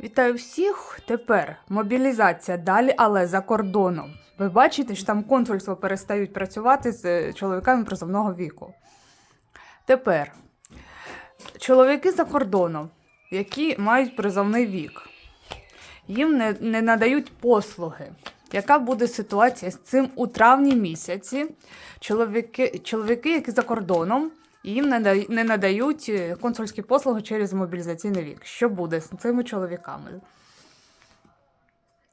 Вітаю всіх. Тепер мобілізація далі, але за кордоном. Ви бачите, що там консульства перестають працювати з е, чоловіками призовного віку. Тепер чоловіки за кордоном, які мають призовний вік, їм не, не надають послуги. Яка буде ситуація з цим у травні місяці? Чоловіки, чоловіки які за кордоном, їм не, надають е, консульські послуги через мобілізаційний вік. Що буде з цими чоловіками?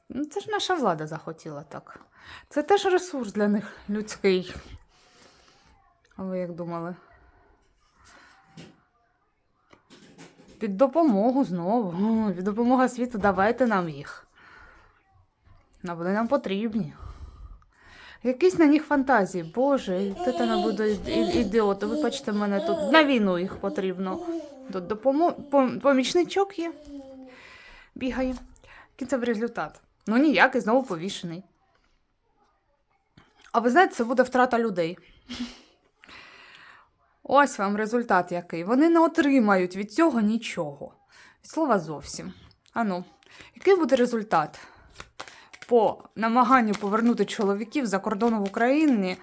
Ну, це ж наша влада захотіла так. Це теж ресурс для них людський. А ви як думали? Під допомогу знову. Від допомога світу, давайте нам їх. А вони нам потрібні. Якісь на них фантазії. Боже, це не буде ідіоти. Ви бачите, мене тут на війну їх потрібно. Тут допомо... помічничок є. Бігає. Кінцевий результат. Ну ніякий, знову повішений. А ви знаєте, це буде втрата людей. Ось вам результат який. Вони не отримають від цього нічого. Від слова зовсім. Ану, який буде результат по намаганню повернути чоловіків за кордону в Україні,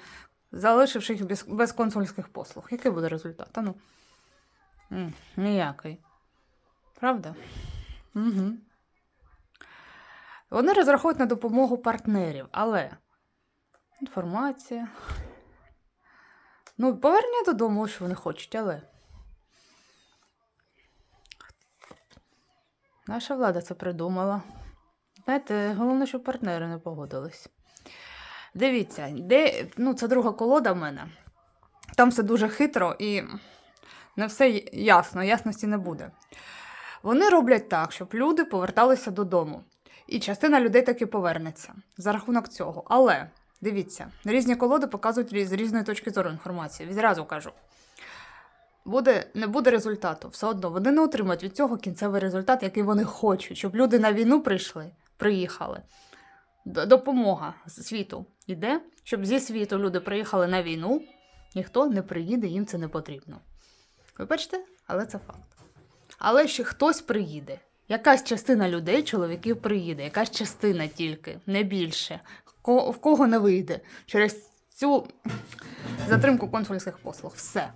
залишивши їх без, без консульських послуг? Який буде результат? Ану. М, ніякий. Правда? Угу. Вони розраховують на допомогу партнерів, але інформація. Ну, повернення додому, що вони хочуть, але. Наша влада це придумала. Знаєте, головне, щоб партнери не погодились. Дивіться, де, ну, це друга колода в мене. Там все дуже хитро і не все ясно, ясності не буде. Вони роблять так, щоб люди поверталися додому. І частина людей таки повернеться за рахунок цього. Але дивіться, різні колоди показують з різної точки зору інформації. Відразу кажу. Буде, не буде результату, все одно вони не отримають від цього кінцевий результат, який вони хочуть, щоб люди на війну прийшли, приїхали. Допомога світу йде, щоб зі світу люди приїхали на війну, ніхто не приїде, їм це не потрібно. Ви бачите, але це факт. Але ще хтось приїде. Якась частина людей, чоловіків приїде, якась частина тільки, не більше. В кого не вийде через цю затримку консульських послуг. Все.